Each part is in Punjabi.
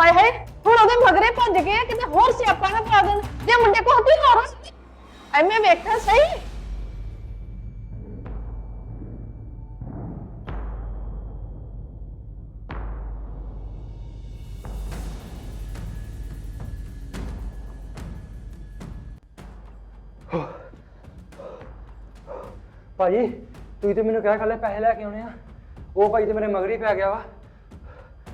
ਹਾਏ ਹਾਏ ਹੁਣ ਉਹਦੇ ਮਗਰੇ ਭੱਜ ਗਏ ਆ, ਕਿਤੇ ਹੋਰ ਸਿਆਪਾ ਨਾ ਪਾ ਦੇਣ। ਜੇ ਮੁੰਡੇ ਕੋਲ ਹੁੰਦੀ ਹੋਰ ਐਵੇਂ ਵੇਖਿਆ ਸਹੀ? ਭਾਜੀ ਤੁਸੀਂ ਤੇ ਮੈਨੂੰ ਕਿਹਾ ਕੱਲੇ ਪੈਸੇ ਲੈ ਕੇ ਆਉਣੇ ਆ। ਉਹ ਭਾਈ ਤੇ ਮੇਰੇ ਮਗਰ ਹੀ ਪੈ ਗਿਆ ਵਾ।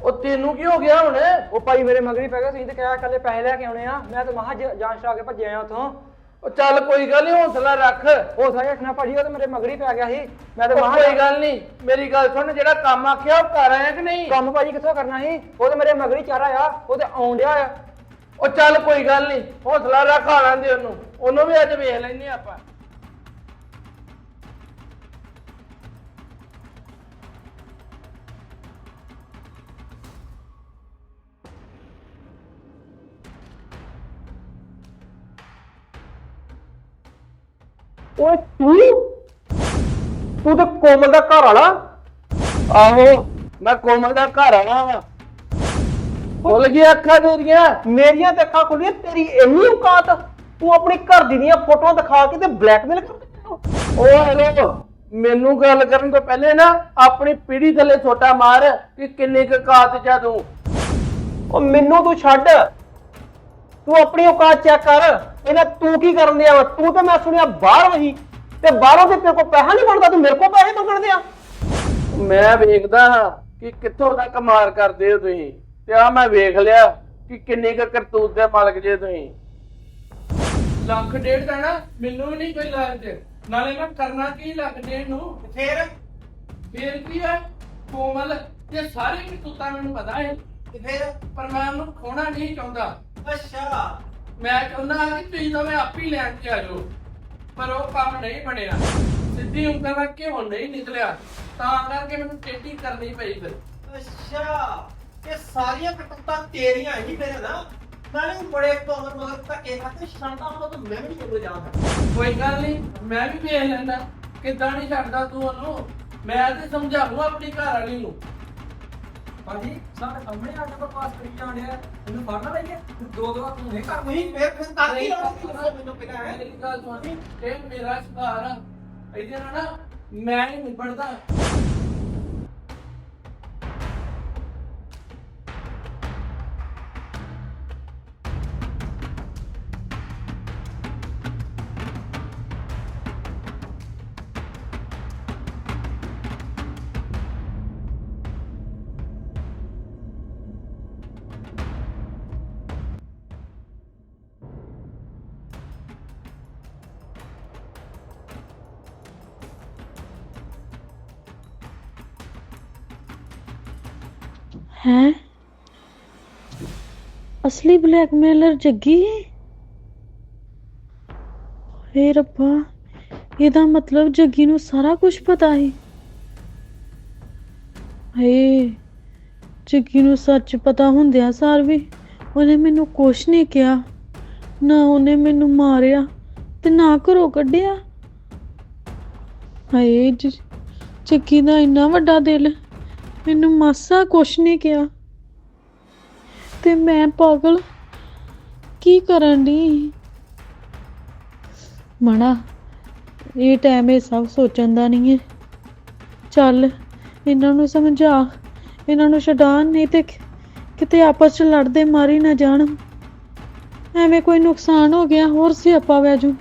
ਉਹ ਤੈਨੂੰ ਕੀ ਹੋ ਗਿਆ ਹੁਣ? ਉਹ ਭਾਈ ਮੇਰੇ ਮਗਰ ਹੀ ਪੈ ਗਿਆ ਤੁਸੀਂ ਤੇ ਕਿਹਾ ਕੱਲੇ ਪੈਸੇ ਲੈ ਕੇ ਆਉਣੇ ਆ। ਮੈਂ ਤਾਂ ਮਹਾ ਜਾਂਚ ਆ ਕੇ ਭੱਜਿਆ ਆ ਉਥੋਂ। ਉਹ ਚੱਲ ਕੋਈ ਗੱਲ ਨਹੀਂ ਹੌਸਲਾ ਰੱਖ। ਉਹ ਸਾਇਆ ਰੱਖਣਾ ਭਾਜੀ ਉਹ ਤੇ ਮੇਰੇ ਮਗਰ ਹੀ ਪੈ ਗਿਆ ਸੀ। ਮੈਂ ਤਾਂ ਉਹ ਮਹਾ ਕੋਈ ਗੱਲ ਨਹੀਂ ਮੇਰੀ ਗੱਲ ਸੁਣ ਜਿਹੜਾ ਕੰਮ ਆਖਿਆ ਉਹ ਕਰ ਆਇਆ ਕਿ ਨਹੀਂ? ਕੰਮ ਭਾਜੀ ਕਿੱਥੋਂ ਕਰਨਾ ਸੀ? ਉਹ ਤੇ ਮੇਰੇ ਮਗਰ ਹੀ ਚਾਰਾ ਆ ਉਹ ਤੇ ਆਉਣ ਡਿਆ ਆ। ਉਹ ਚੱਲ ਕੋਈ ਗੱਲ ਨਹੀਂ ਹੌਸਲਾ ਰੱਖ ਆ ਲੈਂਦੇ ਉਹਨੂੰ। ਉਹਨੂੰ ਵੀ ਅੱਜ ਵੇਖ ਲੈਨੇ ਆਪਾਂ। ਓਏ ਤੂੰ? ਤੂੰ ਤੇ ਕੋਮਲ ਦਾ ਘਰ ਵਾਲਾ? ਆਹੋ ਮੈਂ ਕੋਮਲ ਦਾ ਘਰ ਆਣਾ ਵਾ। ਖੁੱਲ ਗਿਆ ਅੱਖਾਂ ਤੇਰੀਆਂ। ਮੇਰੀਆਂ ਤੇ ਅੱਖਾਂ ਖੁੱਲੀਆਂ ਤੇਰੀ ਇੰਨੀ ਔਕਾਤ। ਤੂੰ ਆਪਣੀ ਘਰ ਦੀ ਦੀਆਂ ਫੋਟੋਆਂ ਦਿਖਾ ਕੇ ਤੇ ਬਲੈਕਮੇਲ ਕਰ ਓ ਹੈਲੋ ਮੈਨੂੰ ਗੱਲ ਕਰਨ ਤੋਂ ਪਹਿਲੇ ਨਾ ਆਪਣੀ ਪੀੜੀ ਥੱਲੇ ਛੋਟਾ ਮਾਰ ਕਿ ਕਿੰਨੇ ਕੁ ਕਾਤ ਚ ਆ ਤੂੰ। ਉਹ ਮੈਨੂੰ ਤੂੰ ਛੱਡ। ਤੂੰ ਆਪਣੀ ਔਕਾਤ ਚੈੱਕ ਕਰ। ਇਹਨਾਂ ਤੂੰ ਕੀ ਕਰਨ ਦਿਆ ਤੂੰ ਤਾਂ ਮੈਂ ਸੁਣਿਆ ਬਾਹਰ ਵਹੀ ਤੇ ਬਾਹਰੋਂ ਤੇ ਤੇਰੇ ਕੋਲ ਪੈਸਾ ਨਹੀਂ ਬਣਦਾ ਤੂੰ ਮੇਰੇ ਕੋਲ ਪੈਸੇ ਮੰਗਣ ਦਿਆ ਮੈਂ ਵੇਖਦਾ ਹਾਂ ਕਿ ਕਿੱਥੋਂ ਤੱਕ ਮਾਰ ਕਰਦੇ ਹੋ ਤੁਸੀਂ। ਤੇ ਆ ਮੈਂ ਵੇਖ ਲਿਆ ਕਿ ਕਿੰਨੀ ਕੁ ਕਰਤੂਤ ਦੇ ਮਾਲਕ ਜੇ ਤੁਸੀਂ। ਲੱਖ ਡੇਢ ਦਾ ਨਾ ਮੈਨੂੰ ਵੀ ਨਹੀਂ ਕੋਈ ਲਾਲਚ। ਨਾਲੇ ਮੈਂ ਕਰਨਾ ਕੀ ਲੱਖ ਡੇਢ ਨੂੰ? ਫੇਰ? ਫੇਰ ਕੀ ਹੈ ਕੋਮਲ ਇਹ ਸਾਰੇ ਕਰਤੂਤਾਂ ਮੈਨੂੰ ਪਤਾ ਹੈ। ਤੇ ਫੇਰ? ਪਰ ਮੈਂ ਉਹਨੂੰ ਖੋਣਾ ਨਹੀਂ ਚਾਹੁੰਦਾ। ਅੱਛਾ। ਮੈਂ ਚਾਹੁੰਦਾ ਕਿ ਤੁਸੀਂ ਦੋਵੇਂ ਆਪ ਹੀ ਲੈਣ ਕੇ ਆ ਜਾਓ। ਪਰ ਉਹ ਕੰਮ ਨਹੀਂ ਬਣਿਆ। ਸਿੱਧੀ ਉਂਗਲ ਨਾਲ ਕਿਉਂ ਨਹੀਂ ਨਿਕਲਿਆ। ਤਾਂ ਕਰਕੇ ਮੈਨੂੰ ਟੇਢੀ ਕਰਨੀ ਪਈ ਫਿਰ। ਅੱਛਾ ਇਹ ਸਾਰੀਆਂ ਕਟੁੱਤਾਂ ਤੇਰੀਆਂ ਹੀ ਮੇਰੇ ਨਾ। ਨਾਲੇ ਬੜੇ ਕੋਮਰ ਮਗਰ ਧੱਕੇ ਖਾਤੇ ਸ਼ਾਂਤਾ ਹੁੰਦਾ ਤਾਂ ਮੈਂ ਵੀ ਨਹੀਂ ਕਿਤੇ ਜਾਣਾ ਕੋਈ ਗੱਲ ਨਹੀਂ ਮੈਂ ਵੀ ਵੇਖ ਲੈਂਦਾ। ਕਿੱਦਾਂ ਨਹੀਂ ਛੱਡਦਾ ਤੂੰ ਉਹਨੂੰ? ਮੈਂ ਤੇ ਸਮਝਾਉਂ ਆਪਣੀ ਘਰ ਵਾਲੀ ਨੂੰ। ਭਾਜੀ ਸਾਡੇ ਸਾਹਮਣੇ ਆ ਕੇ ਬਕਵਾਸ ਕਰੀ ਜਾਂਦੇ ਆ ਇਹਨੂੰ ਫੜਨਾ ਲਈਏ। ਦੋ ਦੋ ਤੂੰ ਨਹੀਂ ਕਰ ਤੁਸੀਂ ਫੇਰ ਫਿਰ ਤਾਂ ਕੀ ਦੱਸੋ ਮੈਨੂੰ ਪਹਿਲਾਂ। ਹੈ ਮੇਰੀ ਗੱਲ ਸੁਣ। ਇਹ ਮੇਰਾ ਸੁਧਾਰ ਆ। ਇਹਦੇ ਨਾਲ ਨਾ ਮੈਂ ਹੀ ਨਿਬੜਦਾ। ਹੈ? ਅਸਲੀ ਬਲੈਕਮੇਲਰ ਜੱਗੀ ਹੈ? ਹੇ ਰੱਬਾ, ਇਹਦਾ ਮਤਲਬ ਜੱਗੀ ਨੂੰ ਸਾਰਾ ਕੁਝ ਪਤਾ ਹੈ ਹੇ ਜੱਗੀ ਨੂੰ ਸੱਚ ਪਤਾ ਹੁੰਦਿਆ ਸਾਰ ਵੀ ਉਹਨੇ ਮੈਨੂੰ ਕੁਛ ਨਹੀਂ ਕਿਹਾ। ਨਾ ਉਹਨੇ ਮੈਨੂੰ ਮਾਰਿਆ ਤੇ ਨਾ ਘਰੋਂ ਕੱਢਿਆ। ਹਾਏ, ਜ- ਜੱਗੀ ਦਾ ਇੰਨਾ ਵੱਡਾ ਦਿਲ। ਮੈਨੂੰ ਮਾਸਾ ਕੁਛ ਨਹੀਂ ਕਿਹਾ। ਤੇ ਮੈਂ ਪਾਗਲ ਕੀ ਕਰਨ ਦੀ ਮਣਾ ਇਹ ਟਾਈਮ ਇਹ ਸਭ ਸੋਚਣ ਦਾ ਨਹੀਂ ਹੈ। ਚੱਲ, ਇਹਨਾਂ ਨੂੰ ਸਮਝਾ। ਇਹਨਾਂ ਨੂੰ ਛਡਾ ਨਹੀਂ ਤੇ ਕਿਤੇ ਆਪਸ ਚ ਲੜਦੇ ਮਾਰੀ ਨਾ ਜਾਣ। ਐਵੇਂ ਕੋਈ ਨੁਕਸਾਨ ਹੋ ਗਿਆ, ਹੋਰ ਸਿਆਪਾ ਵੈ ਜੂ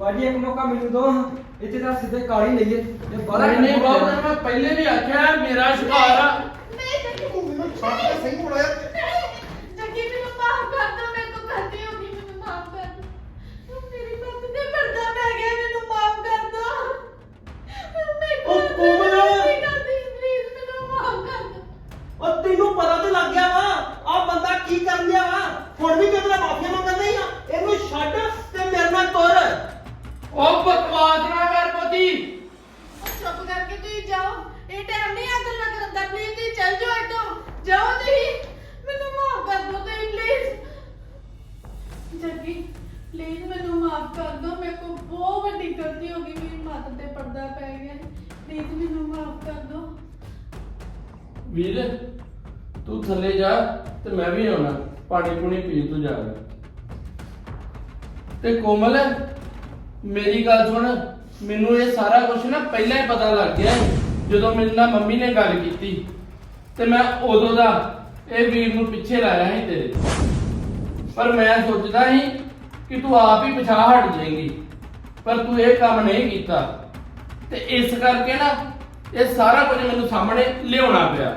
ਭਾਜੀ ਇੱਕ ਮੌਕਾ ਮੈਨੂੰ ਦੋ ਇੱਥੇ ਤਾਂ ਸਿੱਧੇ ਕਾਲੀ ਲਈਏ। ਇਹ ਨਹੀਂ ਨਹੀਂ ਬਹੁਤ ਮੈਂ ਪਹਿਲੇ ਵੀ ਆਖਿਆ ਮੇਰਾ ਸ਼ਿਕਾਰ ਆ। ਨਹੀਂ ਜੱਗੀ ਮੈਨੂੰ ਛੱਡ ਕੇ ਸਹੀ ਯਾਰ ਜੱਗੀ ਮੈਨੂੰ ਮਾਫ ਕਰ ਦੋ ਮੈਂ ਤੋਂ ਗਲਤੀ ਹੋ ਗਈ ਮੈਨੂੰ ਮਾਫ ਕਰ ਦੋ। ਮੇਰੀ ਮੱਤ ਤੇ ਪਰਦਾ ਪੈ ਗਿਆ ਮੈਨੂੰ ਮਾਫ ਕਰ ਦੋ। ਮੈਂ ਉਹ ਕੋਮਲ! ਨਹੀਂ ਕਰਦੀ ਪਲੀਜ਼ ਮੈਨੂੰ ਮਾਫ ਕਰ ਦੋ। ਉਹ ਤੈਨੂੰ ਪਤਾ ਤੇ ਲੱਗ ਗਿਆ ਵਾ ਆ ਬੰਦਾ ਕੀ ਕਰ ਲਿਆ ਵਾ? ਹੁਣ ਵੀ ਕਿਤੇ ਮਾਫੀਆ ਉਹ ਬਕਵਾਸ ਨਾ ਕਰ ਪਤੀ। ਚੁੱਪ ਕਰਕੇ ਤੁਸੀਂ ਜਾਓ। ਇਹ ਟਾਈਮ ਨਹੀਂ ਆ ਗੱਲਾਂ ਕਰਨ ਦਾ। ਪਲੀਜ਼ ਤੁਸੀਂ ਚੱਲ ਜਾਓ ਇੱਥੋਂ। ਜਾਓ ਤੁਸੀਂ। ਮੈਨੂੰ ਮਾਫ ਕਰ ਦਿਓ ਤੁਸੀਂ ਪਲੀਜ਼ ਜੱਗੀ ਪਲੀਜ਼ ਮੈਨੂੰ ਮਾਫ ਕਰ ਦਿਓ। ਮੇਰੇ ਕੋਲ ਬਹੁਤ ਵੱਡੀ ਗਲਤੀ ਹੋ ਗਈ। ਮੇਰੀ ਮੱਤ ਤੇ ਪਰਦਾ ਪੈ ਗਿਆ ਪਲੀਜ਼ ਮੈਨੂੰ ਮਾਫ ਕਰ ਦਿਓ। ਵੀਰ ਤੂੰ ਥੱਲੇ ਜਾ ਤੇ ਮੈਂ ਵੀ ਆਉਣਾ। ਪਾਣੀ ਪੂਣੀ ਪੀ ਤੂੰ ਜਾ ਤੇ ਕੋਮਲ ਮੇਰੀ ਗੱਲ ਸੁਣ ਮੈਨੂੰ ਇਹ ਸਾਰਾ ਕੁਝ ਨਾ ਪਹਿਲਾਂ ਹੀ ਪਤਾ ਲੱਗ ਗਿਆ ਸੀ, ਜਦੋਂ ਮੇਰੇ ਨਾਲ ਮੰਮੀ ਨੇ ਗੱਲ ਕੀਤੀ। ਤੇ ਮੈਂ ਉਦੋਂ ਦਾ ਇਹ ਵੀਰ ਨੂੰ ਪਿੱਛੇ ਲਾਇਆ ਸੀ ਤੇਰੇ ਪਰ ਮੈਂ ਸੋਚਦਾ ਸੀ ਕਿ ਤੂੰ ਆਪ ਹੀ ਪਿਛਾਹ ਹਟ ਜਾਏਂਗੀ ਪਰ ਤੂੰ ਇਹ ਕੰਮ ਨਹੀਂ ਕੀਤਾ। ਤੇ ਇਸ ਕਰਕੇ ਨਾ ਇਹ ਸਾਰਾ ਕੁਝ ਮੈਨੂੰ ਸਾਹਮਣੇ ਲਿਆਉਣਾ ਪਿਆ।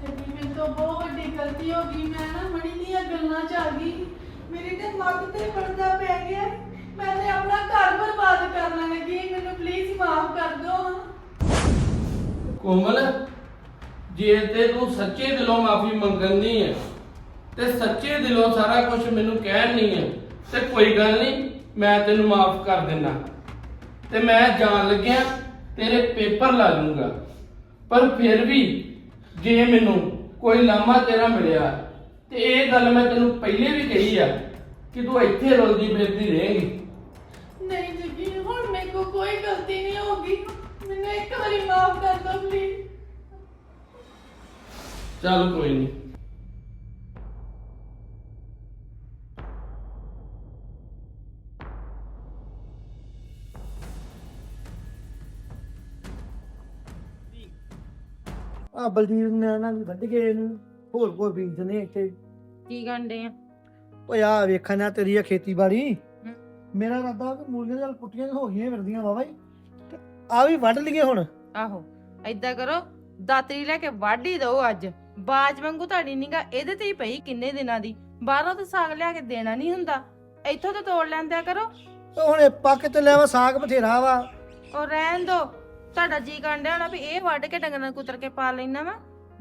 ਮੇਰੀ ਮੇਰੇ ਤੋਂ ਬਹੁਤ ਵੱਡੀ ਗਲਤੀ ਹੋ ਗਈ। ਮੈਂ ਨਾ ਮਣੀ ਦੀਆਂ ਗੱਲਾਂ ਚ ਆ ਗਈ। ਮੇਰੀ ਤੇ ਮੱਤ ਤੇ ਪਰਦਾ ਪੈ ਗਿਆ। ਮੈਂ ਤੇ ਆਪਣਾ ਘਰ ਬਰਬਾਦ ਕਰਨ ਲੱਗੀ ਮੈਨੂੰ ਪਲੀਜ਼ ਮਾਫ ਕਰ ਦਿਓ? ਕੋਮਲ, ਜੇ ਤੇ ਤੂੰ ਸੱਚੇ ਦਿਲੋਂ ਮਾਫੀ ਮੰਗਣੀ ਹੈ, ਤੇ ਸੱਚੇ ਦਿਲੋਂ ਸਾਰਾ ਕੁਝ ਮੈਨੂੰ ਕਹਿਣੀ ਹੈ, ਤੇ ਕੋਈ ਗੱਲ ਨਹੀਂ, ਮੈਂ ਤੈਨੂੰ ਮਾਫ ਕਰ ਦਿੰਦਾ ਤੇ ਮੈਂ ਜਾਣ ਲੱਗਿਆ ਤੇਰੇ ਪੇਪਰ ਲਾ ਲੂੰਗਾ। ਪਰ ਫਿਰ ਵੀ ਜੇ ਮੈਨੂੰ ਕੋਈ ਲਾਮਾ ਤੇਰਾ ਮਿਲਿਆ, ਤੇ ਇਹ ਗੱਲ ਮੈਂ ਤੈਨੂੰ ਪਹਿਲੇ ਵੀ ਕਹੀ ਆ ਕਿ ਤੂੰ ਇੱਥੇ ਰੋਲਦੀ ਫਿਰਦੀ ਰਹੇਂਗੀ। ਨਹੀਂ ਜੱਗੀ ਹੁਣ ਮੇਰੇ ਕੋ ਕੋਈ ਗਲਤੀ ਨਹੀਂ ਹੋਗੀ ਮੈਨੂੰ ਇੱਕ ਵਾਰੀ ਮਾਫ ਕਰ ਦਿਓ ਪਲੀਜ਼ ਚੱਲ ਕੋਈ ਨਹੀਂ। ਆ ਬਲਜੀਤ ਨੇ ਨਾ ਵੀ ਵੱਢ ਗਏ ਇਹਨੂੰ। ਹੋਰ ਕੋਈ ਬੀਜਦੇ ਇੱਥੇ। ਕੀ ਗੰਡੇ ਆ? ਓਏ ਆ ਵੇਖਣ ਨਾ ਤੇਰੀ ਆ ਖੇਤੀਬਾੜੀ। ਮੇਰਾ ਰੱਦਾ ਕਿ ਮੂਲੀਆਂ ਨਾਲ ਪੁੱਟੀਆਂ ਹੋ ਗਈਆਂ ਫਿਰਦੀਆਂ ਹੀ। ਤੇ ਆ ਵੀ ਵੱਢ ਲਈਏ ਹੁਣ। ਆਹੋ ਏਦਾਂ ਕਰੋ ਦਾਤਰੀ ਲੈ ਕੇ ਵੱਢ ਹੀ ਦਿਓ ਅੱਜ। ਬਾਜ ਵਾਂਗੂ ਤੁਹਾਡੀ ਨਿਗਾ ਇਹਦੇ ਤੇ ਹੀ ਪਈ ਕਿੰਨੇ ਦਿਨਾਂ ਦੀ। ਬਾਹਰੋਂ ਤਾਂ ਸਾਗ ਲਿਆ ਕੇ ਦੇਣਾ ਨਹੀਂ ਹੁੰਦਾ। ਇੱਥੋਂ ਤਾਂ ਤੋੜ ਲੈਂਦਿਆ ਕਰੋ। ਤੇ ਹੁਣ ਇਹ ਪੱਕ ਤੇ ਲੈਵਾ ਸਾਗ ਬਥੇਰਾ ਵਾ। ਉਹ ਰਹਿਣ ਦੋ। ਤੁਹਾਡਾ ਜੀ ਕਾਂਡਿਆ ਹੋਣਾ ਵੀ ਇਹ ਵੱਢ ਕੇ ਡੰਗਰਾਂ ਨੂੰ ਕੁਤਰ ਕੇ ਪਾ ਲੈਣਾ ਵਾ।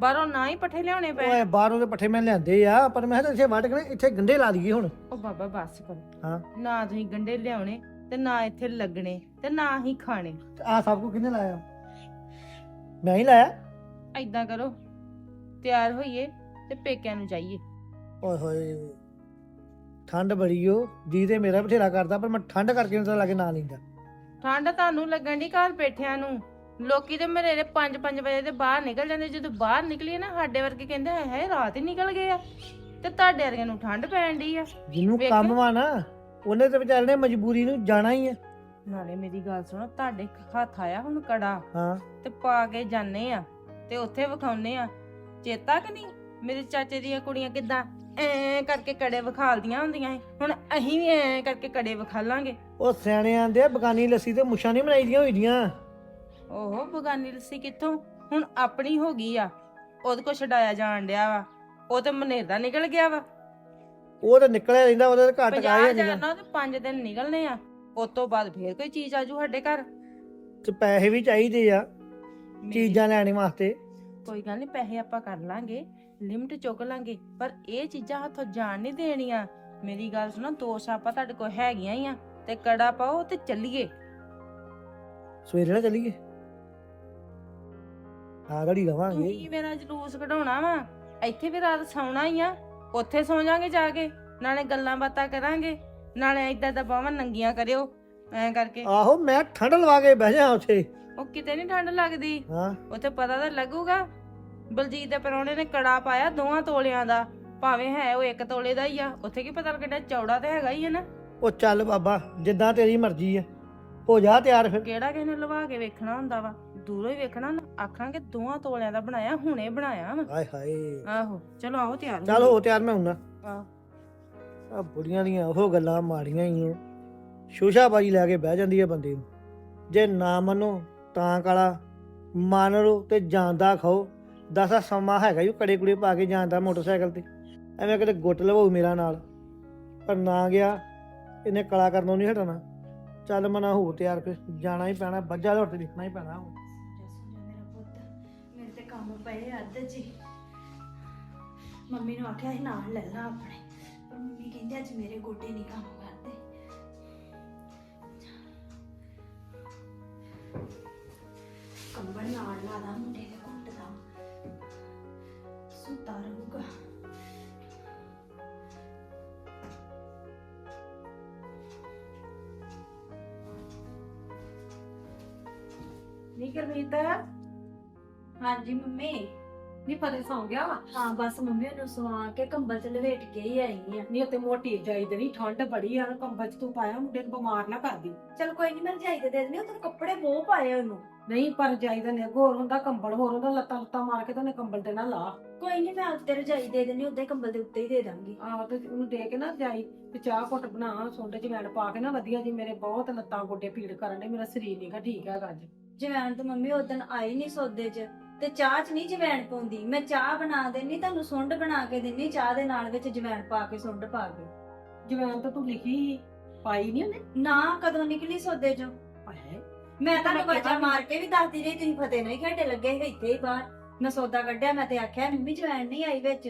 ਬਾਹਰੋਂ ਨਾ ਹੀ ਪੱਠੇ ਲਿਆਉਣੇ ਪਏ। ਓਏ ਬਾਹਰੋਂ ਦੇ ਪੱਠੇ ਮੈਂ ਲਿਆਂਦੇ ਆ ਪਰ ਮੈਂ ਕਿਹਾ ਇੱਥੇ ਨਾ ਇੱਥੇ ਗੰਢੇ ਲਾ ਦਈਏ ਹੁਣ। ਉਹ ਬਾਬਾ ਬੱਸ ਕਰੋ। ਹਾਂ। ਨਾ ਤੁਸੀਂ ਗੰਡੇ ਲਿਆਉਣੇ ਤੇ ਨਾ ਇੱਥੇ ਲੱਗਣੇ ਤੇ ਨਾ ਹੀ ਖਾਣੇ। ਆ ਸਭ ਕੁ ਕਿਹਨੇ ਲਾਇਆ? ਮੈਂ ਹੀ ਲਾਇਆ। ਏਦਾਂ ਕਰੋ ਤਿਆਰ ਹੋਈਏ ਤੇ ਪੇਕਿਆਂ ਨੂੰ ਜਾਈਏ। ਓਏ ਹੋਏ ਠੰਡ ਬੜੀ ਓ। ਜੀ ਤੇ ਮੇਰਾ ਬਥੇਰਾ ਕਰਦਾ ਪਰ ਮੈਂ ਠੰਡ ਕਰਕੇ ਉਹਨਾਂ ਲਾਗੇ ਨਾ ਲੈਂਦਾ। ਠੰਡ ਤੁਹਾਨੂੰ ਲੱਗਣ ਦੀ ਘਰ ਬੈਠਿਆਂ ਨੂੰ। ਲੋਕੀ ਤੇ ਮੇਰੇ 5-5 ਵਜੇ ਦੇ ਬਾਹਰ ਨਿਕਲ ਜਾਂਦੇ ਜਦੋਂ ਬਾਹਰ ਨਿਕਲੀਏ ਨਾ ਸਾਡੇ ਵਰਗੇ ਕਹਿੰਦੇ ਹੈ ਹੈ ਰਾਤ ਹੀ ਨਿਕਲ ਗਏ ਆ। ਤੇ ਤੁਹਾਡੇ ਵਰਗਿਆਂ ਨੂੰ ਠੰਡ ਪੈਣ ਦੀ ਆ। ਜਿਹਨੂੰ ਵੇਖਿਆ? ਕੰਮ ਵਾ ਨਾ ਉਹਨੇ ਤੇ ਵਿਚਾਰੇ ਨੇ ਮਜਬੂਰੀ ਨੂੰ ਜਾਣਾ ਹੀ ਆ। ਨਾਲੇ ਮੇਰੀ ਗੱਲ ਸੁਣੋ ਤੁਹਾਡੇ ਹੱਥ ਆਇਆ ਹੁਣ ਕੜਾ ਹਾਂ। ਤੇ ਪਾ ਕੇ ਜਾਂਦੇ ਆ ਤੇ ਉੱਥੇ ਵਿਖਾਉਨੇ ਆ। ਚੇਤਾ ਕਿ ਨਹੀਂ? ਮੇਰੇ ਚਾਚੇ ਦੀਆਂ ਕੁੜੀਆਂ ਕਿਦਾਂ ਐ ਕਰਕੇ ਕੜੇ ਵਿਖਾਲਦੀਆਂ ਹੁੰਦੀਆਂ ਸੀ। ਹੁਣ ਅਸੀਂ ਵੀ ਐ ਕਰਕੇ ਕੜੇ ਵਿਖਾਲਾਂਗੇ। ਉਹ ਸਿਆਣੇ ਆਂਦੇ ਆ ਬਗਾਨੀ ਲੱਸੀ ਤੇ ਮੁੱਛਾਂ ਨਹੀਂ ਬਣਾਈ ਦੀਆਂ ਹੋਈਆਂ। ਓਹ ਬਗਾਨੀ ਲੱਸੀ ਕਿੱਥੋਂ? ਹੁਣ ਆਪਣੀ ਹੋ ਗਈ ਆ। ਉਹਦੇ ਕੋ ਛਡਾਇਆ ਜਾਣ ਡਿਆ ਵਾ। ਉਹ ਤੇ ਮਨੇਰ ਦਾ ਨਿਕਲ ਗਿਆ ਵਾ। ਉਹ ਤਾਂ ਨਿਕਲਿਆ ਰਹਿੰਦਾ ਉਹਦੇ ਤੇ ਘੱਟ 50 ਕਾਇਆ ਜਾਣਾ ਤੇ 5 ਦਿਨ ਨਿਕਲਨੇ ਆ। ਉਸ ਤੋਂ ਬਾਅਦ ਫੇਰ ਕੋਈ ਚੀਜ਼ ਆਜੂ ਸਾਡੇ ਘਰ? ਤੇ ਪੈਸੇ ਵੀ ਚਾਹੀਦੇ ਆ ਚੀਜ਼ਾਂ ਲੈਣ ਵਾਸਤੇ। ਕੋਈ ਗੱਲ ਨਹੀਂ ਪੈਸੇ ਆਪਾਂ ਕਰ ਲਾਂਗੇ ਲਿਮਟ ਚੁੱਕ ਲਾਂਗੇ। ਪਰ ਇਹ ਚੀਜ਼ਾਂ ਹੱਥੋਂ ਜਾਣ ਨਹੀਂ ਦੇਣੀਆਂ। ਮੇਰੀ ਗੱਲ ਸੁਣੋ ਦੋ ਛਾਪਾਂ ਤੁਹਾਡੇ ਕੋਲ ਹੈਗੀਆਂ ਹੀ ਆ। ਤੇ ਕੜਾ ਪਾਓ ਤੇ ਚੱਲੀਏ। ਸਵੇਰੇ ਨਾ ਚੱਲੀਏ। ਆ ਗੜੀ ਰਵਾਂਗੇ। ਤੁਸੀਂ ਮੇਰਾ ਜਲੂਸ ਕਢਾਉਣਾ ਵਾ। ਇੱਥੇ ਵੀ ਰਾਤ ਸੌਣਾ ਹੀ ਆ। ਉੱਥੇ ਸੌ ਜਾਾਂਗੇ ਜਾ ਕੇ। ਨਾਲੇ ਗੱਲਾਂ ਬਾਤਾਂ ਕਰਾਂਗੇ। ਨਾਲੇ ਏਦਾਂ ਦਾ ਬਾਹਾਂ ਨੰਗੀਆਂ ਕਰਿਓ। ਐ ਕਰਕੇ। ਆਹੋ ਮੈਂ ਠੰਡ ਲਵਾ ਕੇ ਬਹਿ ਜਾ ਉੱਥੇ। ਉਹ ਕਿਤੇ ਨਹੀਂ ਠੰਡ ਲੱਗਦੀ। ਹਾਂ। ਉੱਥੇ ਪਤਾ ਤਾਂ ਲੱਗੂਗਾ। ਬਲਜੀਤ ਦੇ ਪਰੌਣੇ ਨੇ ਕੜਾ ਪਾਇਆ ਦੋਹਾਂ ਤੋਲਿਆਂ ਦਾ। ਭਾਵੇਂ ਹੈ ਉਹ ਇੱਕ ਤੋਲੇ ਦਾ ਹੀ ਆ। ਉੱਥੇ ਕੀ ਪਤਾ ਲੱਗਣਾ ਚੌੜਾ ਤੇ ਹੈਗਾ ਹੀ ਹੈ ਨਾ। ਉਹ ਚੱਲ ਬਾਬਾ ਜਿੱਦਾਂ ਤੇਰੀ ਮਰਜ਼ੀ ਆ। ਹੋ ਜਾ ਤਿਆਰ ਫਿਰ। ਕਿਹੜਾ ਕਿਸੇ ਨੇ ਲਵਾ ਕੇ ਵੇਖਣਾ ਹੁੰਦਾ ਵਾ। ਦੂਰੋਂ ਹੀ ਵੇਖਣਾ ਨਾ ਆਖਾਂਗੇ ਦੋਹਾਂ ਤੋਲਿਆਂ ਦਾ ਬਣਾਇਆ ਹੁਣੇ ਬਣਾਇਆ ਵਾ। ਹਾਏ ਹਾਏ। ਆਹੋ ਚਲੋ ਆਓ ਤਿਆਰ ਚੱਲ ਹੋ ਤਿਆਰ ਮੈਂ ਹੁੰਨਾ ਆਹੋ। ਆ ਬੁੜੀਆਂ ਦੀਆਂ ਉਹ ਗੱਲਾਂ ਮਾੜੀਆਂ ਹੀ ਆ ਸ਼ੋਸ਼ਾਬਾਜੀ ਲੈ ਕੇ ਬਹਿ ਜਾਂਦੀ ਹੈ ਬੰਦੇ ਨੂੰ। ਜੇ ਨਾ ਮੰਨੋ ਤਾਂ ਕਾਲਾ ਮੰਨ ਲਓ ਤੇ ਜਾਂਦਾ ਖਾਓ। ਦਸਾ ਸਮਾਂ ਹੈਗਾ ਹੀ ਕੜੇ ਕੁੜੇ ਪਾ ਕੇ ਜਾਂਦਾ ਮੋਟਰਸਾਈਕਲ ਤੇ। ਐਵੇਂ ਕਿਤੇ ਗੁੱਟ ਲਵਾਉ ਮੇਰਾ ਨਾਲ। ਪਰ ਨਾ ਗਿਆ ਇਹਨੇ ਕਲਾ ਕਰਨੋਂ ਨਹੀਂ ਹਟਣਾ। ਚੱਲ ਮਨਾ ਹੋ ਤਿਆਰ ਫਿਰ ਜਾਣਾ ਹੀ ਪੈਣਾ ਬੱਜਾ ਲੋਟ ਤੇ ਲਿਖਣਾ ਹੀ ਪੈਣਾ ਹੁਣ। ਪਏ ਅੱਧ ਜੀ। ਮੰਮੀ ਨੂੰ ਆਖਿਆ ਸੀ ਨਾਲ ਲੈ ਲਾ ਆਪਣੇ। ਪਰ ਮੰਮੀ ਕਹਿੰਦੀ ਅੱਜ ਮੇਰੇ ਗੋਡੇ ਨਹੀਂ ਕੰਮ ਕਰਦੇ। ਕੰਬਲ ਨਾਲ ਲਾ ਦਾ ਮੁੰਡੇ ਦੇ ਘੁੱਟ ਦਾ। ਸੁੱਤਾ ਰਹੂਗਾ। ਨੀ ਗੁਰਮੀਤ। ਹਾਂਜੀ ਮੰਮੀ। ਨਹੀਂ ਪਰੇ ਸੌਂ ਗਿਆ ਵਾ। ਹਾਂ ਬਸ ਮੰਮੀ ਉਹਨੂੰ ਸਵਾ ਕੇ ਕੰਬਲ ਚ ਲਵੇਟ ਕੇ ਹੀ ਆਈ ਆ। ਨਹੀਂ ਉੱਤੇ ਮੋਟੀ ਜਾਈ ਦੇ ਨਹੀਂ ਠੰਡ ਬੜੀ ਆ ਕੰਬਲ ਚ ਤੂੰ ਪਾਇਆ ਮੁੰਡੇ ਨੂੰ ਬਿਮਾਰ ਨਾ ਕਰਦੀ ਚਲ ਕੋਈ ਨਹੀਂ ਮੈਂ ਰਜਾਈ ਤੇ ਦੇ ਦਿੰਦੀ ਉਹ ਕੱਪੜੇ ਬਹੁਤ ਪਾਏ ਉਹਨੂੰ। ਨਹੀਂ ਪਰ ਜਾਈ ਦਾ ਨਿੱਘ ਹੋਰ ਹੁੰਦਾ ਕੰਬਲ ਹੋਰ ਹੁੰਦਾ ਲੱਤਾਂ ਲੁੱਤਾਂ ਮਾਰ ਕੇ ਤਾਂ ਉਹਨੇ ਕੰਬਲ ਤੇ ਨਾ ਲਾ। ਕੋਈ ਨਹੀਂ ਮੈਂ ਉੱਤੇ ਰਜਾਈ ਦੇ ਦਿੰਦੀ ਉੱਤੇ ਕੰਬਲ ਦੇ ਉੱਤੇ ਹੀ ਦੇ ਦਾਂਗੀ। ਆਹੋ ਤੇ ਉਹਨੂੰ ਦੇ ਕੇ ਨਾ ਜਾਈ ਤੇ ਚਾਹ ਘੁੱਟ ਬਣਾ ਸੋਡੇ ਚ ਵੈਣ ਪਾ ਕੇ ਨਾ ਵਧੀਆ ਜੀ ਮੇਰੇ ਬਹੁਤ ਲੱਤਾਂ ਗੋਡੇ ਪੀੜ ਕਰਨ ਦੇ ਮੇਰਾ ਸਰੀਰ ਨਹੀਂਗਾ ਠੀਕ ਹੈਗਾ ਅੱਜ। ਜਵੈਣ ਤੇ ਮੰਮੀ ਉਦੋਂ ਆਈ ਨਹੀਂ ਸੌਦੇ ਚ। ਤੇ ਚਾਹ ਚ ਨਹੀਂ ਜਵੈਣ ਪਾਉਂਦੀ। ਮੈਂ ਚਾਹ ਬਣਾ ਦੇਣੀ ਤੁਹਾਨੂੰ ਸੁੰਡ ਬਣਾ ਕੇ ਦੇਣੀ ਚਾਹ ਦੇ ਨਾਲ ਵਿੱਚ ਜਵੈਣ ਪਾ ਕੇ ਸੁੰਡ ਪਾ ਕੇ। ਜਵੈਣ ਤਾਂ ਤੂੰ ਲਿਖੀ ਸੀ, ਪਾਈ ਨਹੀਂ ਉਹਨੇ? ਨਾ ਕਦੋਂ ਨਿਕਲੀ ਸੌਦੇ ਚੋਂ? ਹਾਏ। ਮੈਂ ਤੁਹਾਨੂੰ ਮੈਂ ਕਿਹਾ। ਮਾਰ ਕੇ ਵੀ ਦੱਸਦੀ ਰਹੀ ਤੁਸੀਂ ਫਤੇ ਨਹੀਂ ਘੰਟੇ ਲੱਗੇ ਸੀ ਇੱਥੇ ਹੀ ਬਾਹਰ। ਮੈਂ ਸੌਦਾ ਕੱਢਿਆ ਮੈਂ ਤੇ ਆਖਿਆ ਮੰਮੀ ਜਵੈਣ ਨਹੀਂ ਆਈ ਵਿੱਚ।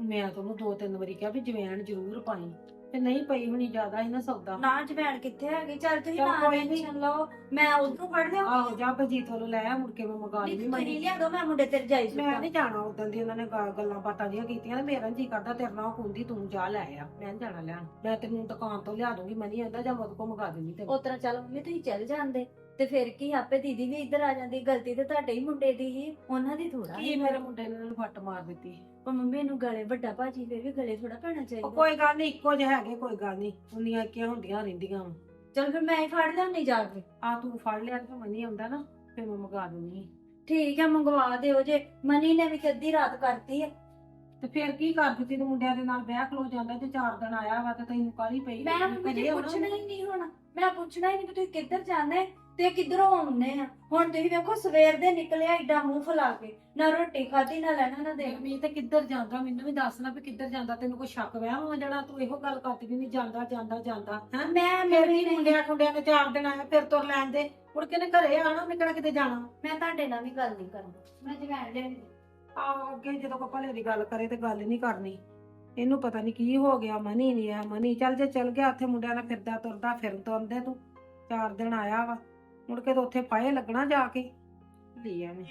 ਮੈਂ ਤਾਂ ਉਹਨੂੰ ਦੋ ਤਿੰਨ ਵਾਰੀ ਕਿਹਾ ਵੀ ਜਵੈਣ ਜ਼ਰੂਰ ਪਾਈ। ਤੇ ਨਹੀਂ ਪਈ ਹੋਣੀ ਜ਼ਿਆਦਾ ਹੀ ਨਾ ਸੌਦਾ ਨਾ ਜਵੈਣ ਕਿੱਥੇ ਹੈਗੀ? ਚੱਲ ਤੁਸੀਂ ਚੱਲ ਨਾ ਕੋਈ ਨੀ। ਟੈਨਸ਼ਨ ਲਓ। ਮੈਂ ਉਧਰੋਂ ਫੜ ਲਿਆ ਆਹੋ ਜਾ ਬਜੀਤ ਵੱਲੋਂ ਲੈ ਆ ਮੁੜ ਕੇ ਮੈਂ ਮੰਗਾ ਲਈ ਤੁਸੀਂ ਲਿਆ ਦੋ ਮੈਂ ਮੁੰਡੇ ਤੇ ਰਜਾਈ ਮੈਂ ਨਹੀਂ ਜਾਣਾ ਉਦੋਂ ਦੀ ਉਹਨਾਂ ਨੇ ਗਾ- ਗੱਲਾਂ ਬਾਤਾਂ ਦੀਆਂ ਕੀਤੀਆਂ ਤੇ ਮੇਰਾ ਜੀ ਕਰਦਾ ਤੇਰੇ ਨਾਲ ਕੁੰਦੀ ਤੂੰ ਜਾ ਲੈ ਆ। ਮੈਂ ਨੀ ਜਾਣਾ ਲੈਣ। ਮੈਂ ਤੈਨੂੰ ਦੁਕਾਨ ਤੋਂ ਲਿਆ ਦੂੰਗੀ ਮੈਂ ਨਹੀਂ ਆਂਦਾ ਜਾਂ ਮੈਂ ਉਹਦੇ ਕੋਲ ਮੰਗਾ ਦਿੰਦੀ ਤੇ ਉਸ ਤਰ੍ਹਾਂ ਚੱਲ ਮੰਮੀ ਤੁਸੀਂ ਚੱਲ ਜਾਂਦੇ। ਤੇ ਫਿਰ ਕੀ ਆਪੇ ਦੀਦੀ ਵੀ ਇੱਧਰ ਆ ਜਾਂਦੀ ਗਲਤੀ ਤੇ ਤੁਹਾਡੇ ਹੀ ਮੁੰਡੇ ਦੀ ਹੀ ਉਹਨਾਂ ਦੀ ਥੋੜਾ ਕੀ ਮੇਰੇ ਮੁੰਡੇ ਨੇ ਉਹਨੂੰ ਫੱਟ ਮਾਰ ਦਿੱਤੀ? ਪਰ ਮੰਮੀ ਨੂੰ ਗਲੇ ਵੱਡਾ ਭਾਜੀ ਫਿਰ ਵੀ ਗਲੇ ਥੋੜਾ ਪੈਣਾ ਉਹ ਚਾਹੀਦਾ ਕੋਈ ਗੱਲ ਨਹੀਂ ਇੱਕੋ ਜਿਹੇ ਹੈਗੇ ਕੋਈ ਗੱਲ ਨਹੀਂ ਉਨੀਆਂ ਕੀਆਂ ਹੁੰਦੀਆਂ ਰਹਿੰਦੀਆਂ ਵਾਂ। ਚਲ ਫਿਰ ਮੈਂ ਹੀ ਫੜ ਲਿਆਉਣੀ ਜਾ ਕੇ। ਆ ਤੂੰ ਫੜ ਲਿਆ ਤੇ ਮਨੀ ਆਉਂਦਾ ਨਾ ਫਿਰ ਮੈਂ ਮੰਗਾ ਦੂੰਗੀ ਠੀਕ ਹੈ ਮੰਗਵਾ ਦਿਓ ਜੇ। ਮਨੀ ਨੇ ਵੀ ਅੱਧੀ ਰਾਤ ਕਰਤੀ ਹੈ ਤੇ ਫਿਰ ਕੀ ਕਰ ਦਿੱਤੀ ਤੇ ਮੁੰਡਿਆਂ ਦੇ ਨਾਲ? ਵਿਆਹ ਖਲੋ ਜਾਂਦਾ ਤੇ ਚਾਰ ਦਿਨ ਆਇਆ ਵਾ ਤੇ ਤੈਨੂੰ ਕਾਲੀ ਪਈ? ਮੈਂ ਮੰਮੀ ਜੀ ਪੁੱਛਣਾ ਹੀ ਨਹੀਂ ਹੁਣ। ਮੈਂ ਪੁੱਛਣਾ ਹੀ ਨਹੀਂ ਕਿ ਤੁਸੀਂ ਕਿੱਧਰ ਜਾਂਦੇ ਤੇ ਕਿੱਧਰੋਂ ਆਉਂਦੇ ਆ? ਹੁਣ ਤੁਸੀਂ ਵੇਖੋ ਸਵੇਰ ਦੇ ਨਿਕਲਿਆ ਏਡਾ ਮੂੰਹ ਫੁਲਾ ਕੇ। ਨਾ ਰੋਟੀ ਖਾਧੀ ਨਾ ਲੈਣਾ ਨਾ ਦੇ ਮੈਂ ਤੇ ਕਿੱਧਰ ਜਾਂਦਾ ਮੈਨੂੰ ਵੀ ਦੱਸ ਨਾ ਵੀ ਕਿੱਧਰ ਜਾਂਦਾ ਤੈਨੂੰ ਕੋਈ ਸ਼ੱਕ ਵਿਆਹ ਹੋ ਜਾਣਾ ਤੂੰ ਇਹੋ ਗੱਲ ਕਰਦੀ ਵੀ ਨਹੀਂ ਜਾਂਦਾ ਜਾਂਦਾ ਜਾਂਦਾ ਹੈ? ਮੈਂ ਫਿਰ ਮੇਰੀ ਵੀ ਨਹੀਂ ਮੁੰਡਿਆਂ ਖੁੰਡਿਆਂ ਨੇ ਚਾਰ ਦਿਨ ਆਇਆ ਫਿਰ ਤੁਰ ਲੈਣ ਦੇ। ਮੁੜ ਕੇ ਨੇ ਘਰੇ ਆਣਾ ਉਹਨੇ ਕਿਹੜਾ ਕਿਤੇ ਜਾਣਾ? ਮੈਂ ਤੁਹਾਡੇ ਨਾਲ ਵੀ ਗੱਲ ਨਹੀਂ ਕਰਨੀ। ਮੈਂ ਜਵੈਣ ਲੈਣੀ ਆਹੋ ਅੱਗੇ ਜਦੋਂ ਕੋ ਭਲੇ ਦੀ ਗੱਲ ਕਰੇ ਤੇ ਗੱਲ ਨਹੀਂ ਕਰਨੀ। ਇਹਨੂੰ ਪਤਾ ਨਹੀਂ ਕੀ ਹੋ ਗਿਆ ਮਨੀ ਨਹੀਂ ਆ ਮਨੀ ਚੱਲ ਜੇ ਚੱਲ ਗਿਆ ਉੱਥੇ ਮੁੰਡਿਆਂ ਨਾਲ ਫਿਰਦਾ ਤੁਰਦਾ ਫਿਰ ਤੁਰਦੇ ਤੂੰ। ਚਾਰ ਦਿਨ ਆਇਆ ਵਾ। ਮੁੜ ਕੇ ਤਾਂ ਉੱਥੇ ਪਾਏ ਲੱਗਣਾ ਜਾ ਕੇ। ਲਈ ਐਵੇਂ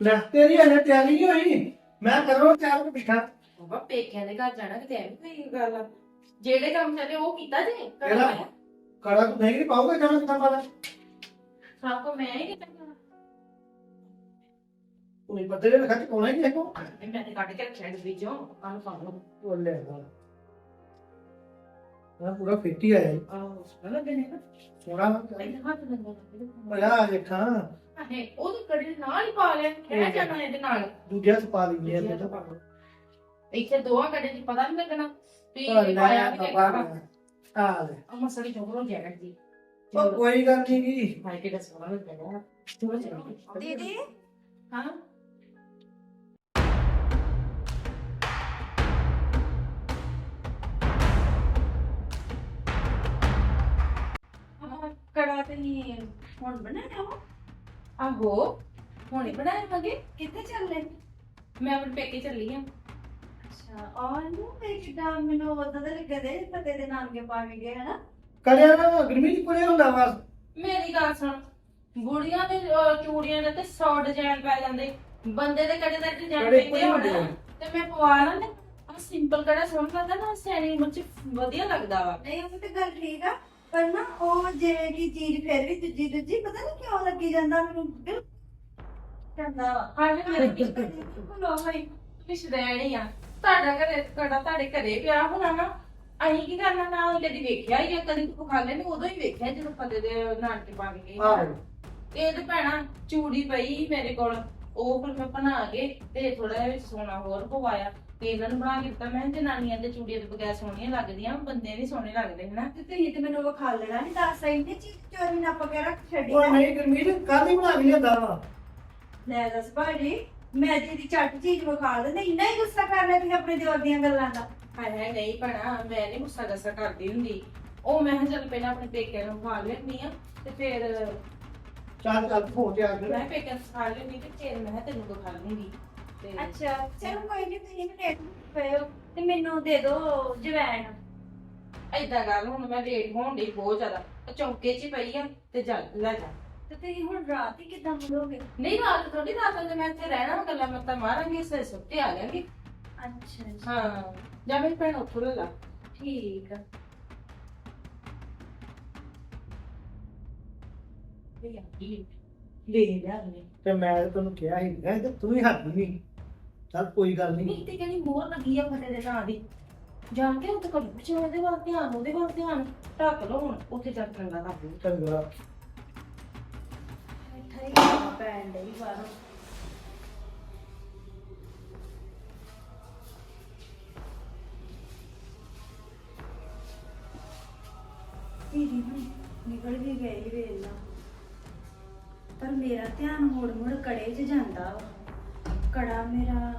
ਲੈ ਤੇਰੀ ਹਲੇ ਤਿਆਰੀ ਨਹੀਂ ਹੋਈ। ਮੈਂ ਕਰੋ ਤਿਆਰ ਕੇ ਬਿਠਾ ਬਾਬਾ ਪੇਕਿਆਂ ਦੇ ਘਰ ਜਾਣਾ ਕਿਤੇ ਐਵੇਂ ਕੋਈ ਗੱਲ ਆ। ਜਿਹੜੇ ਕੰਮ ਚੱਲੇ ਉਹ ਕੀਤਾ ਜੇ ਕਿਹੜਾ? ਕੜਾ ਤੂੰ ਨਹੀਂ ਪਾਉਗਾ ਜਾਣਾ ਕਿੱਥਾਂ ਪਾਣਾ? ਸਭ ਕੋ ਮੈਂ ਹੀ ਕੀਤਾ ਤੂੰ ਬੱਦਲੇ ਨੇ ਖੱਟ ਕੋਣਾ ਹੀ ਦੇਖੋ ਮੈਂ ਤੇ ਕੱਢ ਕੇ ਰੱਖਿਆ ਇਸ ਵਿੱਚੋਂ ਕਾਹਨੂੰ ਪਾਉਂ ਬੋਲੇ ਨਾ ਪੂਰਾ ਫਿੱਟੀ ਆਇਆ ਆਹੋ ਸੋਹਣਾ ਲੱਗਣੇ ਨਾ। ਸੋਹਣਾ ਪਹਿਲਾਂ ਹੱਥ ਲੰਗਾ ਮਜ਼ਾ ਆ ਦੇਖਾਂ। ਹੈ ਉਹ ਤਾਂ ਕੜੇ ਨਾਲ ਹੀ ਪਾ ਲਿਆ। ਕਹਿ ਜਾਣਾ ਇਹਦੇ ਨਾਲ। ਦੂਜੇ ਚ ਪਾ ਲਈ ਇਹ ਤੇ ਪਾ ਇੱਥੇ ਦੋਹਾਂ ਕੜੇ ਚ ਪਤਾ ਨਹੀਂ ਲੱਗਣਾ। ਵੀ ਲੈ ਇਹ ਪਾਇਆ ਵੀ ਦੇਖਾ ਆ। ਲੈ। ਅਮਾ ਸੜੀ ਚੋਕਰੋਂ ਜੈਕਟ ਦੀ ਉਹ ਕੋਈ ਗੱਲ ਨਹੀਂ ਕੀ ਭਾਈ ਕਿਹੜਾ ਲੱਗਦਾ ਚਲੋ ਚਲੋ ਦੀਦੀ? ਹਾਂ? ਕੜਾ ਤੇ ਨਹੀਂ ਹੁਣ ਬਣਾਇਆ ਵਾ? ਆਹੋ। ਹੁਣ ਹੀ ਬਣਾਇਆ ਮਗੇ ਕਿੱਥੇ ਚੱਲੇ ਮੈਂ ਆਪਣੇ ਪੇਕੇ ਚੱਲੀ ਆ। ਅੱਛਾ ਔਰ ਨੂੰ ਮੈਂ ਕਿਦਾਂ ਮੈਨੂੰ ਉਦੋਂ ਦਾ ਲੱਗਾ ਦੇ ਪਤੇ ਦੇ ਨਾਮ ਕੇ ਪਾ ਕੇ ਗਏ ਹਨਾ ਕਰਿਆ ਨਾ ਗਰਮੀ ਚ ਕੋਲੇ ਹੁੰਦਾ ਵਾ। ਮੇਰੀ ਗੱਲ ਸੁਣ ਬੁੜੀਆਂ ਦੇ ਅਹ, ਚੂੜੀਆਂ ਦੇ ਤੇ 100 ਡਿਜ਼ਾਈਨ ਪੈ ਜਾਂਦੇ। ਬੰਦੇ ਦੇ ਕੜੇ ਦਾ ਡਿਜ਼ਾਈਨ ਕੜੇ ਪੈਂਦੇ ਕੋਈ ਹੋਣ ਹੁੰਦੇ ਆ। ਤੇ ਮੈਂ ਪਵਾ ਲਾਂ ਆ ਸਿੰਪਲ ਕੜਾ ਸੋਹਣਾ ਲੱਗਦਾ ਨਾ ਸੈਣੀ ਮੁੱਚ ਵਧੀਆ ਲੱਗਦਾ ਵਾ। ਨਹੀਂ ਉਹ ਤੇ ਗੱਲ ਠੀਕ ਆ। ਪਰ ਨਾ ਉਹ ਜਿਵੇਂ ਕਿ ਚੀਜ਼ ਫਿਰ ਵੀ ਦੂਜੀ ਦੂਜੀ ਪਤਾ ਨਹੀਂ ਕਿਉਂ ਲੱਗੀ ਜਾਂਦਾ ਮੈਨੂੰ ਬਿਲਕੁਲ ਕਹਿੰਦਾ ਵਾ। ਹਾਂ ਮੇਰੇ ਬਿਲਕੁਲ ਉਹ ਹੀ ਕਿਸ ਰਹਿਣੀ ਆ। ਤੁਹਾਡਾ ਘਰੇ ਕੜਾ ਤੁਹਾਡੇ ਘਰੇ ਪਿਆ ਹੋਣਾ ਨਾ ਅਸੀਂ ਕੀ ਕਰਨਾ ਨਾ ਕਦੀ ਵੇਖਿਆ ਹੀ ਆ ਕਦੀ ਖਾ ਲੈਣੀ ਉਦੋਂ ਹੀ ਵੇਖਿਆ ਜਦੋਂ ਫਤੇ ਦੇ ਨਾਨਕੇ ਪਾ ਕੇ ਗਈ ਆਹੋ। ਇਹ ਤੇ ਭੈਣਾ ਚੂੜੀ ਪਈ ਮੇਰੇ ਕੋਲ ਉਹ ਫਿਰ ਮੈਂ ਬਣਾ ਕੇ ਤੇ ਥੋੜਾ ਜਿਹਾ ਵਿੱਚ ਸੋਨਾ ਹੋਰ ਪਵਾਇਆ। ਤੇ ਇਹਨਾਂ ਨੂੰ ਬਣਾ ਕੇ ਦਿੱਤਾ ਮੈਂ ਕਿਹਾ ਜਨਾਨੀਆਂ ਦੇ ਚੂੜੀਆਂ ਦੇ ਬਗੈਰ ਸੋਹਣੀਆਂ ਲੱਗਦੀਆਂ ਬੰਦੇ ਵੀ ਸੋਹਣੇ ਲੱਗਦੇ ਹਨਾ। ਤੇ ਤੁਸੀਂ ਤੇ ਮੈਨੂੰ ਵਿਖਾ ਲੈਣਾ ਨਹੀਂ ਦੱਸ ਇੰਨੀ ਚੀਜ਼ ਚੋਰੀ ਨਾ ਪਕੇ ਰੱਖ ਛੱਡੀ ਉਹ ਨਹੀਂ ਗਰਮੀ ਚ ਕੱਲ ਹੀ ਬਣਾ ਕੇ ਲਿਆਂਦਾ ਵਾ। ਲੈ ਦੱਸ ਭਾਜੀ ਮੈਂ ਦੀ ਝੱਟ ਚੀਜ਼ ਵਿਖਾ ਦਿੰਦੇ ਇੰਨਾ ਹੀ ਗੁੱਸਾ ਕਰ ਲਿਆ ਤੁਸੀਂ ਆਪਣੇ ਦਿਓਰ ਦੀਆਂ ਗੱਲਾਂ ਦਾ। ਹਾਏ ਹਾਏ ਨਹੀਂ ਭੈਣਾ ਮੈਂ ਨਹੀਂ ਗੁੱਸਾ ਗੱਸਾ ਕਰਦੀ ਹੁੰਦੀ। ਉਹ ਮੈਂ ਕਿਹਾ ਚੱਲ ਪਹਿਲਾਂ ਆਪਣੇ ਪੇਕਿਆਂ ਨੂੰ ਖਾ ਲੈਣੀ ਆ ਤੇ ਫਿਰ ਚੱਲ ਚੱਲ ਫੋਨ ਤੇ ਆ ਮੈਂ ਪੇਕਿਆਂ ਨੂੰ ਖਾ ਲੈਣੀ ਤੇ ਫਿਰ ਮੈਂ ਕਿਹਾ ਤੈਨੂੰ ਦਿਖਾ ਲੂੰਗੀ ਤੇ ਮੈਂ ਤੁਹਾਨੂੰ ਕਿਹਾ ਹੀ ਨਾ ਤੂੰ ਹੀ ਹੱਥ ਨਹੀਂ। ਚੱਲ ਕੋਈ ਗੱਲ ਨਹੀਂ। ਨਹੀਂ ਤੇ ਕਹਿੰਦੀ ਮੋਹਰ ਲੱਗੀ ਆ ਫਤੇ ਦੇ ਨਾਂ ਦੀ ਜਾਣ ਕੇ ਉੱਥੇ ਕੱਢ ਪਿੱਛੇ ਉਹਦੇ ਵੱਲ ਧਿਆਨ ਉਹਦੇ ਵੱਲ ਧਿਆਨ ਢੱਕ ਲਓ ਹੁਣ ਉੱਥੇ ਜਾ ਕੇ ਚੰਗਾ ਲੱਗ ਜੂ ਚੰਗਾ। ਇੱਥੇ ਹੀ ਗਾਲਾਂ ਪੈਣ ਡਈ ਬਾਹਰੋਂ। ਦੀਦੀ ਹੁਣ ਨਿਕਲ ਵੀ ਗਈ ਵੇਲਾ ਪਰ ਮੇਰਾ ਧਿਆਨ ਮੁੜ ਮੁੜ ਕੜੇ 'ਚ ਜਾਂਦਾ ਵਾ। ਕੜਾ ਮੇਰਾ।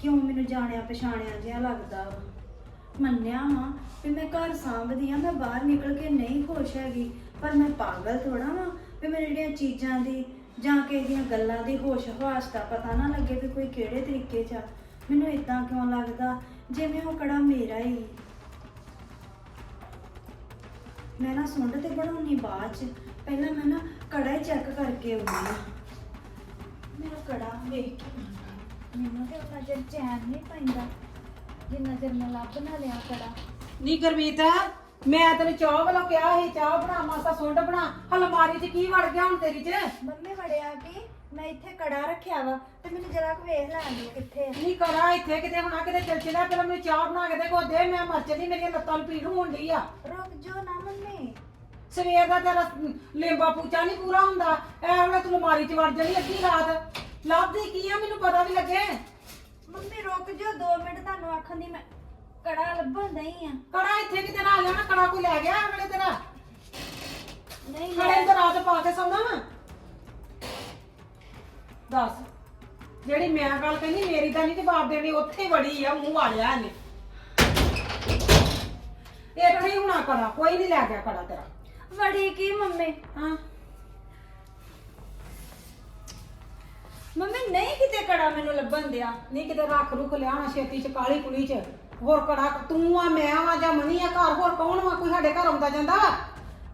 ਕਿਉਂ ਮੈਨੂੰ ਜਾਣਿਆ ਪਛਾਣਿਆ ਜਿਹਾ ਲੱਗਦਾ ਵਾ। ਮੰਨਿਆ ਵਾਂ ਵੀ ਮੈਂ ਘਰ ਸਾਂਭਦੀ ਆ, ਮੈਂ ਬਾਹਰ ਨਿਕਲ ਕੇ ਨਹੀਂ ਖੁਸ਼ ਹੈਗੀ, ਪਰ ਮੈਂ ਪਾਗਲ ਥੋੜਾ ਵਾਂ ਵੀ ਮੇਰੇ ਜਿਹੜੀਆਂ ਚੀਜ਼ਾਂ ਦੀ ਜਾਂ ਕਿਸੇ ਦੀਆਂ ਗੱਲਾਂ ਦੀ ਹੋਸ਼ ਹਵਾਸ ਦਾ ਪਤਾ ਨਾ ਲੱਗੇ ਵੀ ਕੋਈ ਕਿਹੜੇ ਤਰੀਕੇ 'ਚ ਆ। ਮੈਨੂੰ ਇਦਾਂ ਕਿਉਂ ਲੱਗਦਾ ਜਿਵੇਂ ਉਹ ਕੜਾ ਮੇਰਾ ਹੀ। ਮੈਂ ਨਾ ਸੁੰਡ ਤੇ ਬਣਾਉਣੀ ਬਾਅਦ 'ਚ। ਪਹਿਲਾਂ ਮੈਂ ਨਾ ਕੜਾ ਹੀ ਚੈੱਕ ਕਰਕੇ ਆਉਂਦੀ ਹਾਂ ਮੇਰਾ ਕੜਾ ਵੇਖ ਕੇ। ਮੈਨੂੰ ਤੇ ਉਹਨਾਂ ਚਿਰ ਚੈਨ ਨਹੀਂ ਪੈਂਦਾ ਜਿੰਨਾ ਚਿਰ ਮੈਂ ਲੱਭ ਨਾ ਲਿਆ ਕੜਾ ਨੀ ਗੁਰਮੀਤ ਮੈਂ ਤੈਨੂੰ ਚਾਹ ਵੱਲੋਂ ਕਿਹਾ ਸੀ ਚਾਹ ਬਣਾ ਮਾਸਾ ਸੁੰਡ ਬਣਾ। ਹਲਮਾਰੀ 'ਚ ਕੀ ਵੜ ਗਿਆ ਹੁਣ ਤੇਰੀ 'ਚ? ਮੰਮੀ ਵੜਿਆ ਕਿ? ਮੈਂ ਇੱਥੇ ਕੜਾ ਰੱਖਿਆ ਵਾ ਤੇ ਮੈਨੂੰ ਜਰਾ ਕੁ ਵੇਖ ਲੈਣ ਦਿਓ ਕਿੱਥੇ ਆ। ਨਹੀਂ ਕਰਾ ਇੱਥੇ ਕਿਤੇ ਹੁਣਾ ਕਿਤੇ ਚੱਲ ਚਲਾ ਪਹਿਲਾਂ ਮੈਨੂੰ ਚਾਹ ਬਣਾ ਕੇ ਦੇ ਕੋ ਦੇ ਮੈਂ ਮਰ ਚੱਲੀ ਮੇਰੀਆਂ ਲੱਤਾਂ ਨੂੰ ਪੀੜ ਹੋਣ ਡਈ ਆ। ਰੁਕ ਜੋ ਨਾ ਮੰਮੀ। ਸਵੇਰ ਦਾ ਤੇਰਾ ਲੇਂਬਾ ਪੂਚਾ ਨਹੀਂ ਪੂਰਾ ਹੁੰਦਾ। ਐ ਵੇਲੇ ਤੂੰ ਅਲਮਾਰੀ 'ਚ ਵੜ ਜਾਣੀ ਅੱਧੀ ਰਾਤ। ਲੱਭਦੀ ਕੀ ਆ ਮੈਨੂੰ ਪਤਾ ਵੀ ਲੱਗੇ। ਮੰਮੀ ਰੁਕ ਜੋ 2 ਮਿੰਟ ਤੁਹਾਨੂੰ ਆਖਣ ਦੀ ਮੈਂ ਕੜਾ ਲੱਭਣ ਨਹੀਂ ਆ। ਕੜਾ ਇੱਥੇ ਕਿਤੇ ਨਾ ਲੈਣਾ ਕੜਾ ਕੋਈ ਲੈ ਗਿਆ ਐ ਵੇਲੇ ਤੇਰਾ ਨਹੀਂ ਖੜੇ ਤੇ ਰਾਤ ਪਾ ਕੇ ਸੌਣਾ ਵਾ। ਦੱਸ ਜਿਹੜੀ ਮੈਂ ਗੱਲ ਕਹਿੰਦੀ ਮੇਰੀ ਤਾਂ ਨਹੀਂ ਜਵਾਬ ਦੇਣੀ ਉੱਥੇ ਹੀ ਵੜੀ ਆ ਮੂੰਹ ਵਾਲਿਆ ਇਹਨੇ। ਇੱਥੇ ਹੀ ਹੁਣਾ ਕੜਾ ਕੋਈ ਨਹੀਂ ਲੈ ਗਿਆ ਕੜਾ ਤੇਰਾ। ਵੜੀ ਕੀ ਮੰਮੀ? ਹਾਂ। ਮੰਮੀ, ਨਹੀਂ ਕਿਤੇ ਕੜਾ ਮੈਨੂੰ ਲੱਭਣ ਦਿਆ। ਨਹੀਂ ਕਿਤੇ ਰੱਖ ਰੁਖ ਲਿਆਣਾ ਛੇਤੀ ਚ, ਕਾਲੀ ਕੁਲੀ ਚ। ਹੋਰ ਕੜਾ ਤੂੰ ਆ, ਮੈਂ ਆ, ਜਾਂ ਮਨੀ ਆ ਘਰ, ਹੋਰ ਕੌਣ ਵਾ? ਕੋਈ ਸਾਡੇ ਘਰ ਆਉਂਦਾ ਜਾਂਦਾ? ਵਾ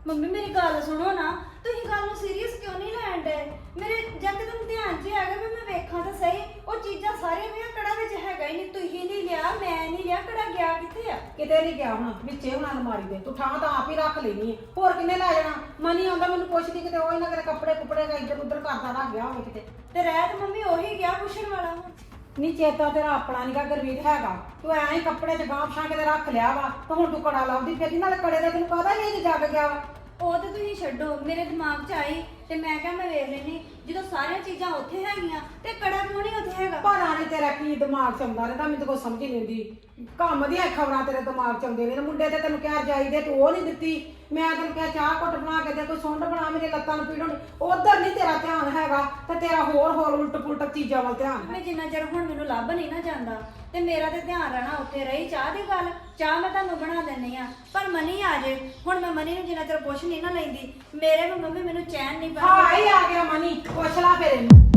ਮੰਮੀ, ਮੇਰੀ ਗੱਲ ਸੁਣੋ ਨਾ। ਤੁਸੀਂ ਗੱਲ ਨੂੰ ਸੀਰੀਅਸ ਕਿਉਂ ਨਹੀਂ ਲੈਣ ਦੇ ਮੇਰੇ ਜੱਕਦਮ ਧਿਆਨ 'ਚ ਆ ਗਿਆ ਵੀ ਮੈਂ ਵੇਖਾਂ ਤਾਂ ਸਹੀ। ਉਹ ਚੀਜ਼ਾਂ ਸਾਰੀਆਂ ਮੇਰਾ ਕੜਾ ਵਿੱਚ ਹੈਗਾ ਹੀ ਨਹੀਂ, ਤੁਸੀਂ ਨਹੀਂ ਲਿਆ, ਮੈਂ ਨਹੀਂ ਲਿਆ, ਕੜਾ ਗਿਆ ਕਿੱਥੇ ਆ? ਕਿਤੇ ਨਹੀਂ ਗਿਆ ਹੁਣ, ਵਿੱਚੇ ਹੁਣ ਅਲਮਾਰੀ ਦੇ ਤੂੰ ਠਾਂ ਤਾਂ ਆਪ ਹੀ ਰੱਖ ਲੈਣੀ ਹੈ ਹੋਰ ਕਿੰਨੇ ਲੈ ਜਾਣਾ? ਮਨੀ ਆਉਂਦਾ, ਮੈਨੂੰ ਪੁੱਛਦੀ ਕਿਤੇ, ਉਹ ਹੀ ਨਾ ਕੱਪੜੇ ਕੁਪੜੇ ਦਾ ਇੱਧਰ ਉੱਧਰ ਕਰਦਾ ਰੱਖ ਗਿਆ ਹੋਵੇ ਕਿਤੇ। ਤੇ ਰਹਿ ਤੇ ਮੰਮੀ ਉਹੀ ਗਿਆ ਪੁੱਛਣ ਵਾਲਾ ਹੁਣ ਨੀ ਚੇਤਾ ਤੇਰਾ ਆਪਣਾ ਨੀਗਾ ਗੁਰਮੀਤ ਹੈਗਾ। ਤੂੰ ਐਂ ਹੀ ਕੱਪੜੇ ਚ ਗਾਂਹ ਛਾਂ ਕਿਤੇ ਰੱਖ ਲਿਆ ਵਾ। ਤੇ ਹੁਣ ਤੂੰ ਕੜਾ ਲਾਉਂਦੀ ਫਿਰਦੀ, ਨਾਲ ਕੜੇ ਦਾ ਤੈਨੂੰ ਪਤਾ ਹੀ ਨਹੀਂ ਜੱਗ ਗਿਆ ਵਾ। ਉਹ ਤੇ ਤੁਸੀਂ ਛੱਡੋ, ਮੇਰੇ ਦਿਮਾਗ 'ਚ ਆਈ ਤੇ ਮੈਂ ਕਿਹਾ ਮੈਂ ਵੇਖ ਲੈਣੀ ਜਦੋਂ ਸਾਰੀਆਂ ਚੀਜ਼ਾਂ ਉੱਥੇ ਹੈਗੀਆਂ ਤੇ ਕੜਾ ਕਿਉਂ ਨਹੀਂ ਉੱਥੇ ਹੈਗਾ? ਪਤਾ ਨਹੀਂ ਤੇਰਾ ਕੀ ਦਿਮਾਗ ਚ ਆਉਂਦਾ ਰਹਿੰਦਾ ਮੈਨੂੰ ਤਾਂ ਕੋਈ ਸਮਝ ਹੀ ਨਹੀਂ ਆਉਂਦੀ। ਕੰਮ ਦੀਆਂ ਖਬਰਾਂ ਤੇਰੇ ਦਿਮਾਗ ਚ ਨੇ ਮੁੰਡੇ ਤੇ ਤੈਨੂੰ ਕਿਹਾ ਜਾਈਦੇ ਤੂੰ ਉਹ ਨਹੀਂ ਦਿੱਤੀ। ਮੈਂ ਤੈਨੂੰ ਕਿਹਾ ਚਾਹ ਘੁੱਟ ਬਣਾ ਕੇ ਦੇ ਕੋਈ ਸੁੰਡ ਬਣਾ ਮੇਰੇ ਲੱਤਾਂ ਨੂੰ ਪੀੜ ਹੋਣੀ ਉਧਰ ਨਹੀਂ ਤੇਰਾ ਧਿਆਨ ਹੈਗਾ ਤੇ ਤੇਰਾ ਹੋਰ ਹੋਰ ਉਲਟ ਪੁਲਟ ਚੀਜ਼ਾਂ ਵੱਲ ਧਿਆਨ ਹੈ। ਮੈਂ ਜਿੰਨਾ ਚਿਰ ਹੁਣ ਮੈਨੂੰ ਲੱਭ ਨਹੀਂ ਨਾ ਜਾਂਦਾ ਤੇ ਮੇਰਾ ਤੇ ਧਿਆਨ ਰਹਿਣਾ ਉੱਥੇ ਰਹੀ ਚਾਹ ਦੀ ਗੱਲ? ਚਾਹ ਮੈਂ ਤੁਹਾਨੂੰ ਬਣਾ ਦਿੰਨੀ ਆ ਪਰ ਮਨੀ ਆ ਜੇ। ਹੁਣ ਮੈਂ ਮਨੀ ਨੂੰ ਜਿੰਨਾ ਚਿਰ ਪੁੱਛ ਨਹੀਂ ਨਾ ਲੈਂਦੀ ਮੇਰੇ ਨੂੰ ਮੰਮੀ ਮੈਨੂੰ ਚੈਨ ਨਹੀਂ ਪੈਂਦਾ ਹੀ ਆ ਗਿਆ ਮਨੀ ਪੁੱਛ ਲਾ ਫਿਰ ਇਹਨੂੰ।